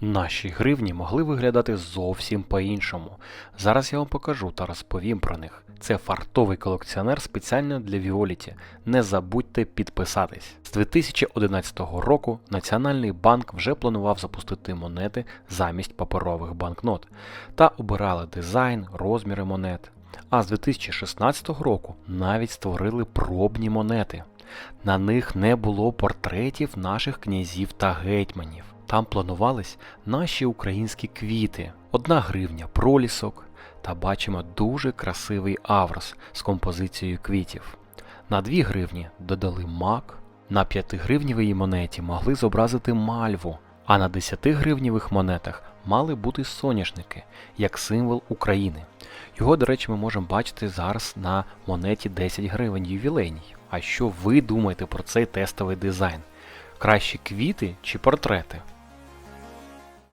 Наші гривні могли виглядати зовсім по-іншому. Зараз я вам покажу та розповім про них. Це фартовий колекціонер спеціально для Віоліті. Не забудьте підписатись. З 2011 року Національний банк вже планував запустити монети замість паперових банкнот та обирали дизайн, розміри монет. А з 2016 року навіть створили пробні монети. На них не було портретів наших князів та гетьманів. Там планувались наші українські квіти, одна гривня пролісок, та бачимо дуже красивий аврос з композицією квітів. На 2 гривні додали мак, на 5 гривнівій монеті могли зобразити мальву, а на 10 гривнівих монетах мали бути соняшники, як символ України. Його, до речі, ми можемо бачити зараз на монеті 10 гривень ювілейній. А що ви думаєте про цей тестовий дизайн? Кращі квіти чи портрети?